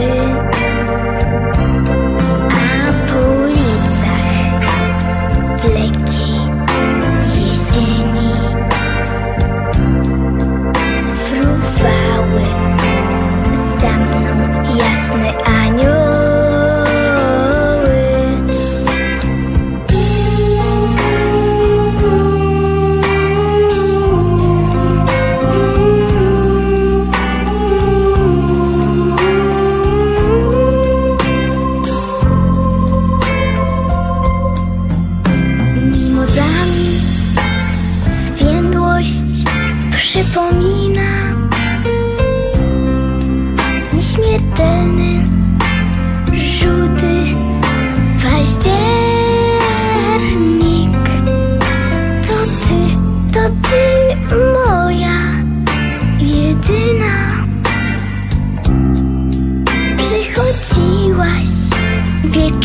it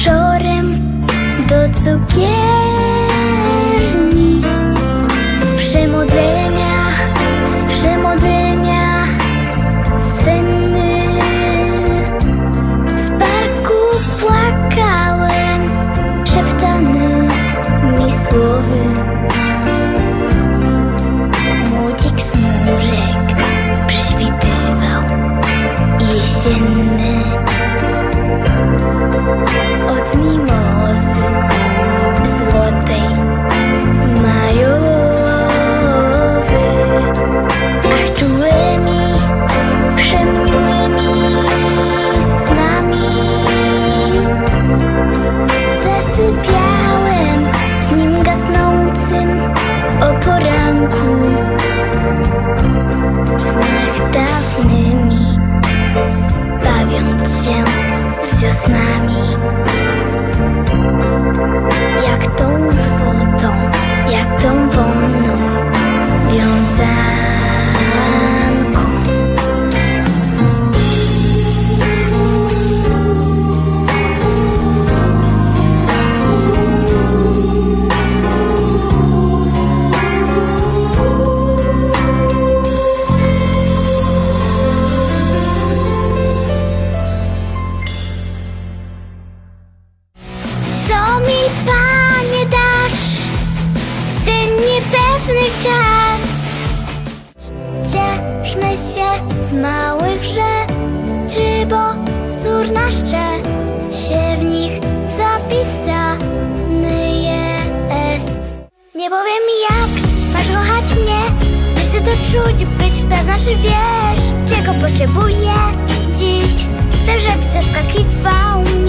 wieczorem do cukierni piękny czas. Cieszmy się z małych rzeczy Bo wzór nasz się w nich zapisany jest. Nie powiem jak masz kochać mnie Byś to czuć, byś pewna, czy wiesz Czego potrzebuję. Dziś Chcę, żebyś zaskakiwał mnie